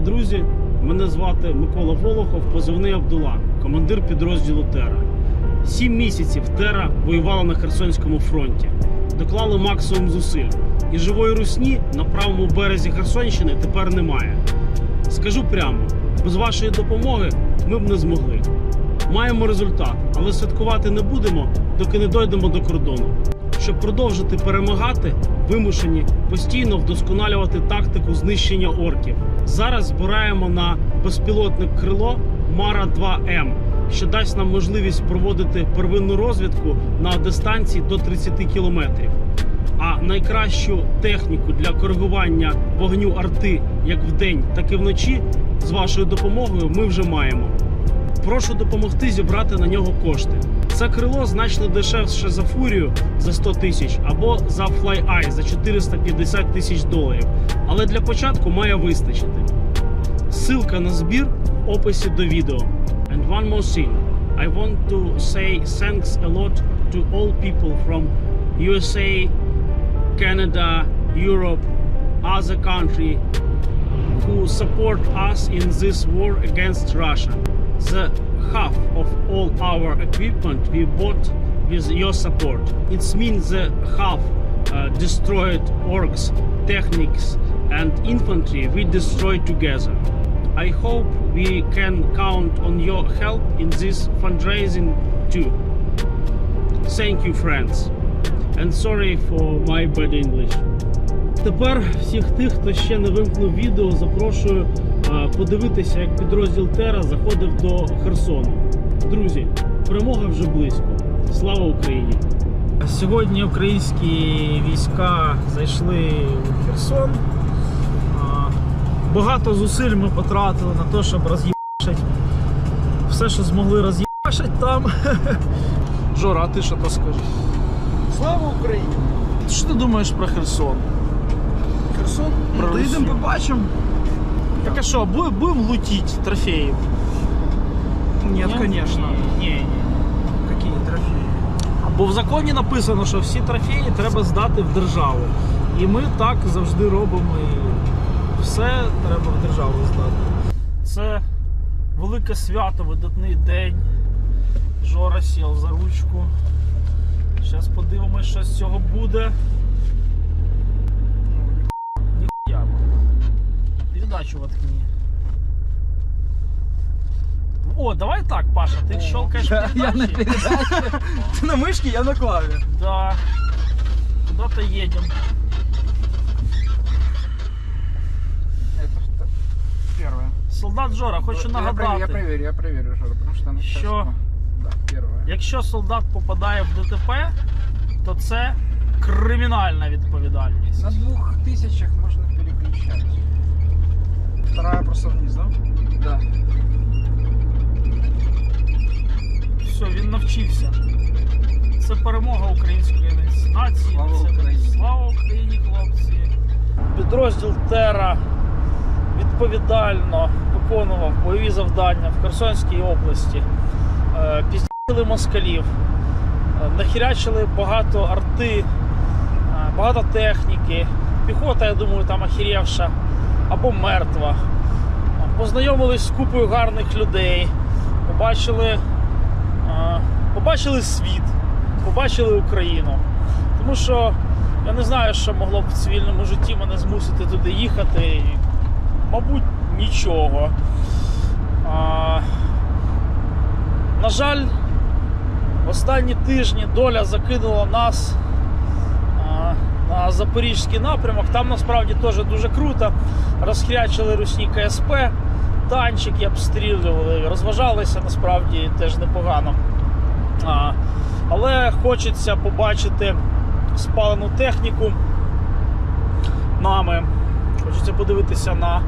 друзі! Мене звати Микола Волохов, позивний Абдула, командир підрозділу Тера. Сім місяців Тера воювала на Херсонському фронті. Доклали максимум зусиль. І живої русні на правому березі Херсонщини тепер немає. Скажу прямо, без вашої допомоги ми б не змогли. Маємо результат, але святкувати не будемо, доки не дойдемо до кордону. Щоб продовжити перемагати, вимушені постійно вдосконалювати тактику знищення орків. Зараз збираємо на безпілотник крило Мара 2 М, що дасть нам можливість проводити первинну розвідку на дистанції до 30 кілометрів. А найкращу техніку для коригування вогню арти як вдень, так і вночі з вашою допомогою ми вже маємо. Прошу допомогти зібрати на нього кошти. Це крило значно дешевше за фурію за 100 тисяч або за FlyEye за 450 тисяч доларів. Але для початку має вистачити. Ссылка на збір в описі до відео. And one more thing. I want to say thanks a lot to all people from USA, Canada, Europe, other country who support us in this war against Russia. The half of all our equipment we bought with your support. It means the half uh, destroyed orcs, techniques, and infantry we destroyed together. I hope we can count on your help in this fundraising too. Thank you, friends. And sorry for my bad English. Тепер всіх тих, хто ще не вимкнув відео, запрошую е, подивитися, як підрозділ Тера заходив до Херсону. Друзі, перемога вже близько. Слава Україні! Сьогодні українські війська зайшли у Херсон. Багато зусиль ми потратили на те, щоб роз'їбашити все, що змогли роз'їбашити там. Жора, а ти що то скажеш? Слава Україні! Що ти думаєш про Херсон? Херсон? Про Ну, Доїдемо, Росію. побачимо. Так а що, бу- будемо лутити трофеї? Нет, конечно. Ні, ні. Какие трофеи? Бо в законі написано, що всі трофеї треба здати в державу. І ми так завжди робимо. І все треба в державу здати. Це велике свято, видатний день. Жора сів за ручку. Зараз подивимось, що з цього буде. Передачу воткни. О, давай так, Паша, ти щелкаєш Я на передачі. передаче. Ты на мышке, я на клаве. Да. Куда-то едем. Это что? Первое. Солдат Жора, хочу Я проверю, я нагадати. проверю, я проверю, Жора, потому что оно Що? сейчас- Да, первое. Якщо солдат попадає в ДТП, то це кримінальна відповідальність. На двух тысячах можно переключать. Просто вниз, да? Да. Все, він навчився. Це перемога української нації. Слава Україні. Слава Україні, хлопці. Підрозділ Тера відповідально виконував бойові завдання в Херсонській області. Е, Пізділи москалів, е, нахірячили багато арти, е, багато техніки. Піхота, я думаю, там охерівша або мертва. Познайомились з купою гарних людей, побачили, побачили світ, побачили Україну. Тому що я не знаю, що могло б в цивільному житті мене змусити туди їхати. Мабуть, нічого. А, на жаль, останні тижні доля закинула нас запорізький напрямок. Там насправді теж дуже круто. Розхрячили русні КСП, танчики обстрілювали, розважалися насправді теж непогано. А, але хочеться побачити спалену техніку нами. Хочеться подивитися на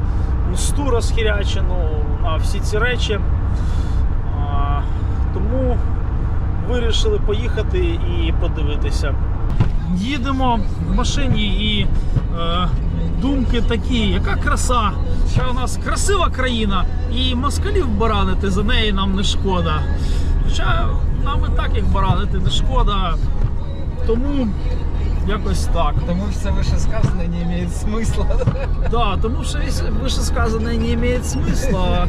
мосту розхірячену, на всі ці речі. А, тому вирішили поїхати і подивитися. Їдемо в машині і е, думки такі, яка краса, що у нас красива країна, і москалів баранити за неї нам не шкода. Хоча нам і так їх баранити не шкода. Тому Якось так. Тому все вышесказанное не имеет смысла. Да, тому що вишесказане не має смисла.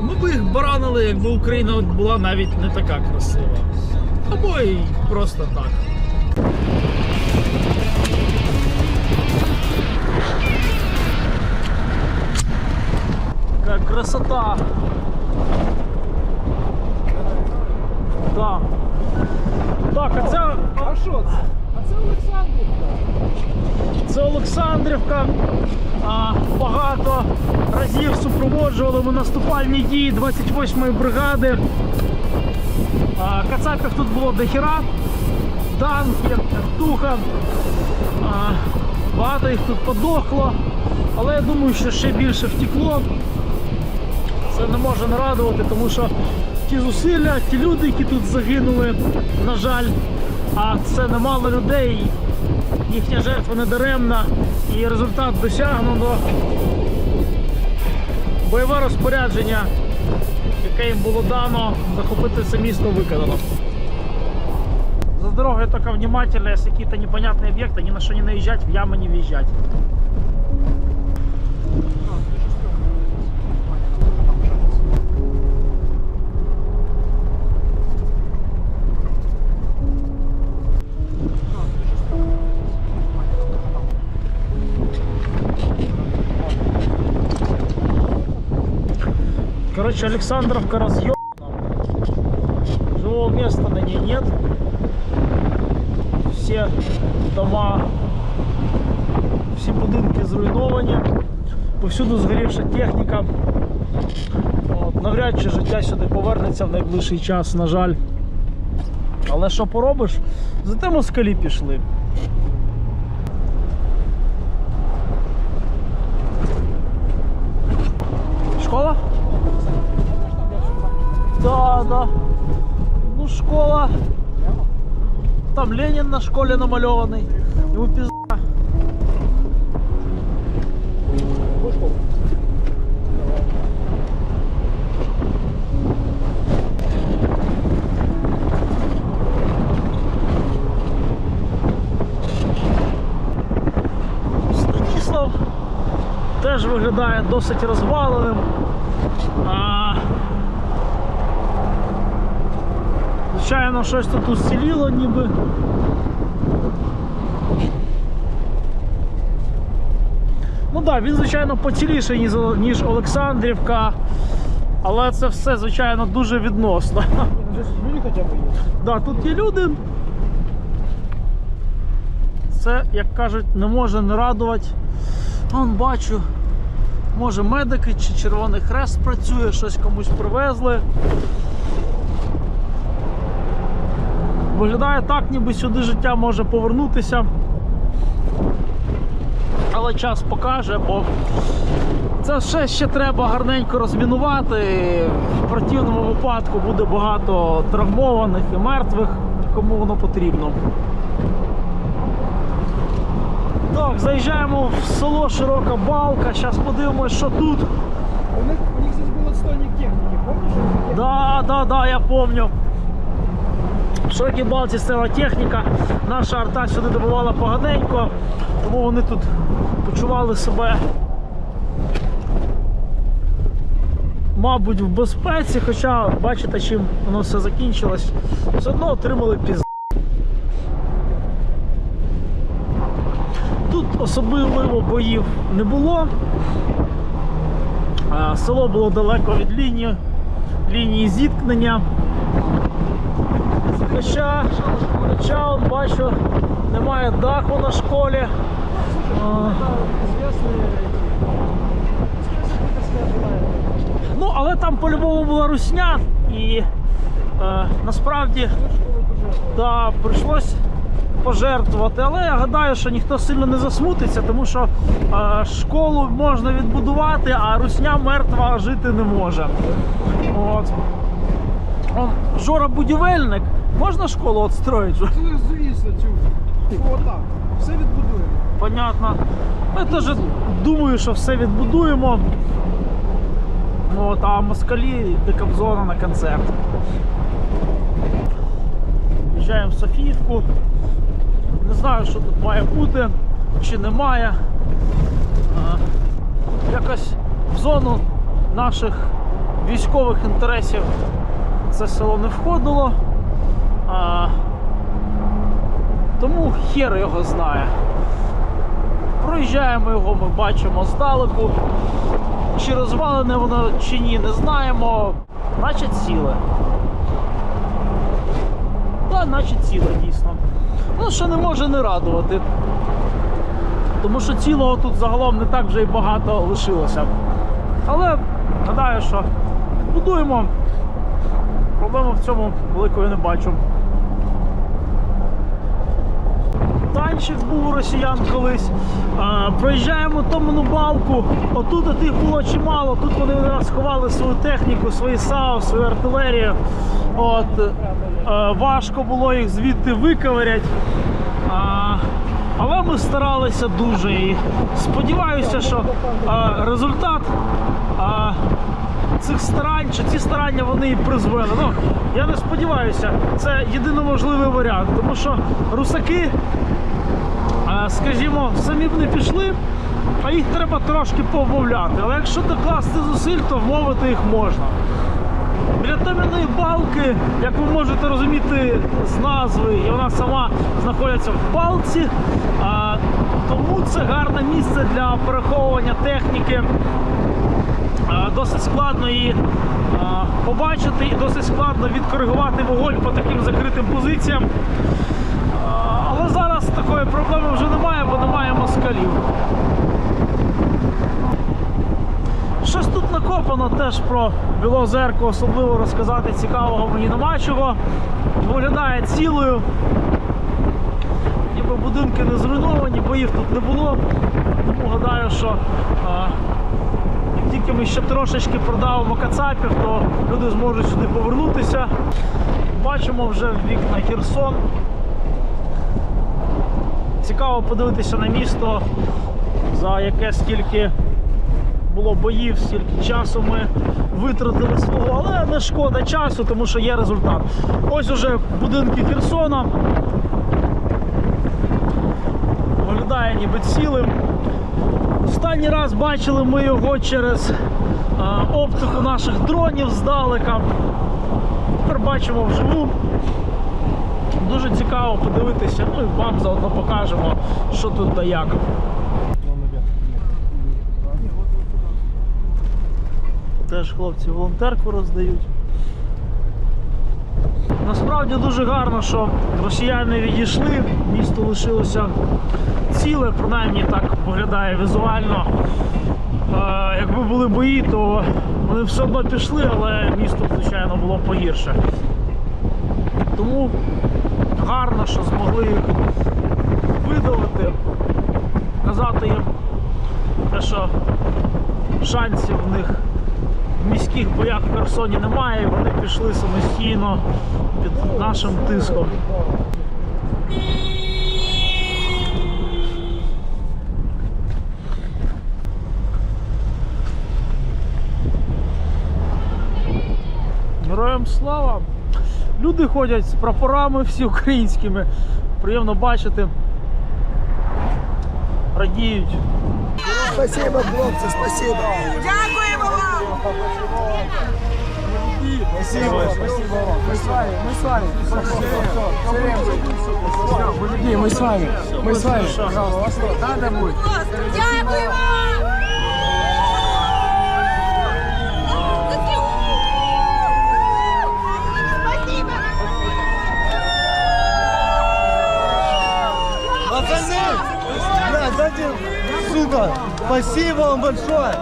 Ми б їх баранили, якби Україна була навіть не така красива. Або і просто так. Красота. Так. Так, а це. А що це? А це Олександрівка. Це Олександрівка. А, багато разів супроводжували ми наступальні дії 28-ї бригади. А, кацапів тут було дохіра, танки, туха. Багато їх тут подохло. Але я думаю, що ще більше втекло. Це не може не радувати, тому що ті зусилля, ті люди, які тут загинули, на жаль, а це немало людей, їхня жертва не даремна і результат досягнено. Бойове розпорядження, яке їм було дано, захопити це місто виконано. За дорогою только внимательно, если какие-то непонятные объекты, ни на что не наезжать, в ямы не въезжать. Короче, Александровка разъебана. Живого места на ней нет. Все дома, всі будинки зруйновані. Повсюду згорівша техніка. От, навряд чи життя сюди повернеться в найближчий час, на жаль. Але що поробиш? Зате москалі пішли. Школа? Да, да. Ну, школа. Там Ленін на школі намальований. Йому пізда. Станіслав теж виглядає досить розваленим. звичайно, щось тут уціліло ніби. Ну так, да, він, звичайно, поціліший, ніж, ніж Олександрівка. Але це все, звичайно, дуже відносно. Люди хоча б є. Да, тут є люди. Це, як кажуть, не може не радувати. Вон бачу, може медики чи Червоний Хрест працює, щось комусь привезли. Виглядає так, ніби сюди життя може повернутися. Але час покаже, бо це все ще треба гарненько розмінувати. В противному випадку буде багато травмованих і мертвих, кому воно потрібно. Так, заїжджаємо в село Широка Балка. Зараз подивимось, що тут. У них, у них здесь был отстойник техники, помнишь? Да, да, да, я помню. В Широкій Балці стояла техніка. Наша арта сюди добувала поганенько, тому вони тут почували себе, мабуть, в безпеці, хоча бачите, чим воно все закінчилось. Все одно отримали піз. Тут особливо боїв не було. Село було далеко від лінії, лінії зіткнення. Хоча, хоча от бачу, немає даху на школі. Ну, але там по-любому була русня і е, насправді да, прийшлось пожертвувати. Але я гадаю, що ніхто сильно не засмутиться, тому що е, школу можна відбудувати, а русня мертва жити не може. От. Жора будівельник. Можна школу відстроїти? Жора? Тут звісно, цю. Отак. Все відбудуємо. Понятно. Я теж думаю, що все відбудуємо. От, а москалі декабзона на концерт. Їжджаємо в Софіївку. Не знаю, що тут має бути чи немає. Якось в зону наших військових інтересів це село не входило. А, тому хер його знає. Проїжджаємо його, ми бачимо здалеку. Чи розвалене воно чи ні, не знаємо. Наче ціле. Так, наче ціле дійсно. Ну, що не може не радувати. Тому що цілого тут загалом не так вже й багато лишилося. Але гадаю, що будуємо. Проблеми в цьому великої не бачу. Танчик був у росіян колись. А, проїжджаємо Томану балку. Отут тих було чимало. Тут вони сховали свою техніку, свої САУ, свою артилерію. От, е, важко було їх звідти виковирять. А, але ми старалися дуже і сподіваюся, що а, результат а, цих старань, чи ці старання вони і призвели. Ну, я не сподіваюся, це єдино можливий варіант, тому що русаки, а, скажімо, самі б не пішли, а їх треба трошки повмовляти. Але якщо докласти зусиль, то вмовити їх можна. Біля Тем'яної балки, як ви можете розуміти з назви, і вона сама знаходиться в балці, а, тому це гарне місце для переховування техніки. А, Досить складно її а, побачити і досить складно відкоригувати вогонь по таким закритим позиціям. Але зараз такої проблеми вже немає, бо немає москалів. Щось тут накопано теж про Білозерку, особливо розказати цікавого мені нема чого. Виглядає цілою. Ніби будинки не зруйновані, боїв тут не було. Тому гадаю, що як тільки ми ще трошечки продавимо кацапів, то люди зможуть сюди повернутися. Бачимо вже вікна Херсон. Цікаво подивитися на місто, за яке стільки було боїв, стільки часу ми витратили свого, але не шкода часу, тому що є результат. Ось уже будинки Херсона. Виглядає ніби цілим. Останній раз бачили ми його через оптику наших дронів здалека. Тепер бачимо вживу. Дуже цікаво подивитися, ну і вам заодно покажемо, що тут та як. Теж хлопці волонтерку роздають. Насправді дуже гарно, що росіяни відійшли, місто лишилося ціле, принаймні так виглядає візуально. Якби були бої, то вони все одно пішли, але місто, звичайно, було погірше. Тому гарно, що змогли їх видалити, казати їм що шансів в них в міських боях в Херсоні немає, і вони пішли самостійно під нашим тиском. Героям слава! Люди ходять з прапорами всі українськими. Приємно бачити. Радіють. Спасибо, хлопці, спасибо. Дякуємо вам! Спасибо, спасибо вам. Мы с вами, мы с вами. Все, мужики, мы с вами. Мы с вами. Пожалуйста, вас что, надо будет? Дякуємо! Спасибо! Дайте, сука, спасибо вам большое!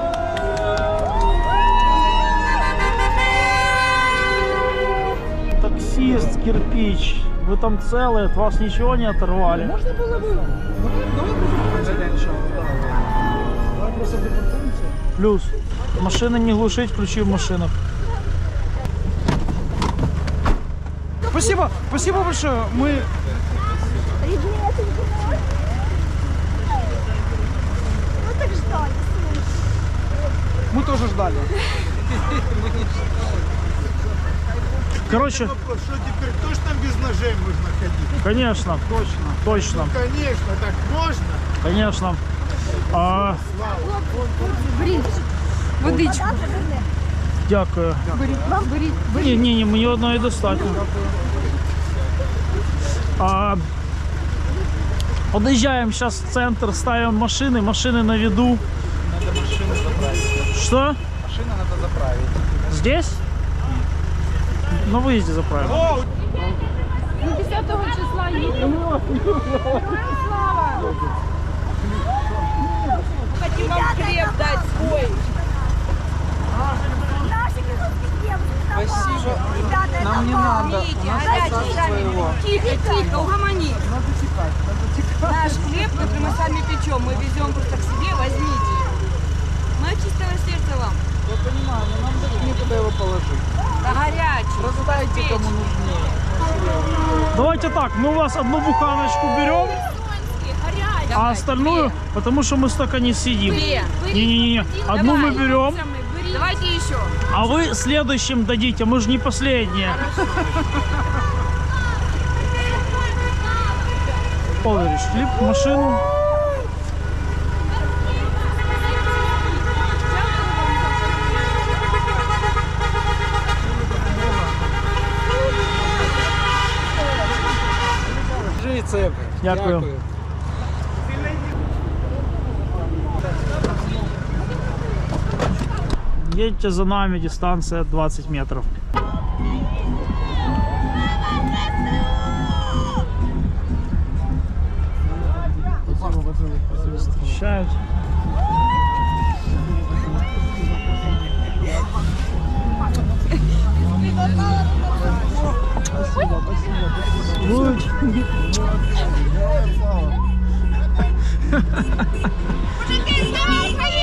Таксист, кирпич. Вы там целые, от вас ничего не оторвали. Можна було б. Давай просто день ще. Давай просто депортуємося. Плюс. Машины не глушить, ключи в машинах. Спасибо, спасибо большое. Мы Ну так ждали. Мы тоже ждали. Короче, Вопрос, что теперь точно без ножей можно ходить? конечно, Точно. точно, Конечно, так можно. конечно. А, Беріть. Водичку. дякую. Беріть. Вам беріть. Ні, ні, ні, мені одної достатньо. А, подъезжаем сейчас в центр, ставим машины, машины на виду. Что? Машину надо заправить. Здесь? На выезде заправим. Ну, 10 числа їдемо. Слава! Хотим вам хлеб дать свой. Спасибо. Нам не надо. Тихо, тихо, угомони. Надо текать, надо текать. Наш хлеб, который мы сами печем, мы везем просто к себе, возьмите. Чистого сердца вам. Я понимаю, но нам даже некуда его положить. Да горячий. Раздайте кому нужнее. Давайте так, мы у вас одну буханочку берем, а остальную, потому что мы столько не. Две. Не-не-не, одну мы берем, Давайте еще. а вы следующим дадите, мы же не последние. Флип в машину. Дякую. Едьте за нами, дистанция 20 метров. Встречают. Будет. Ну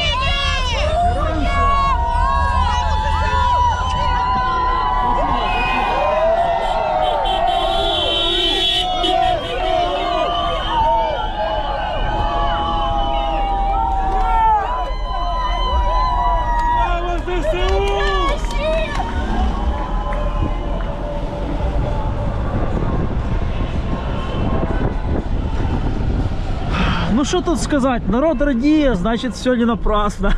що тут сказати, народ радіє, значить все не напрасно.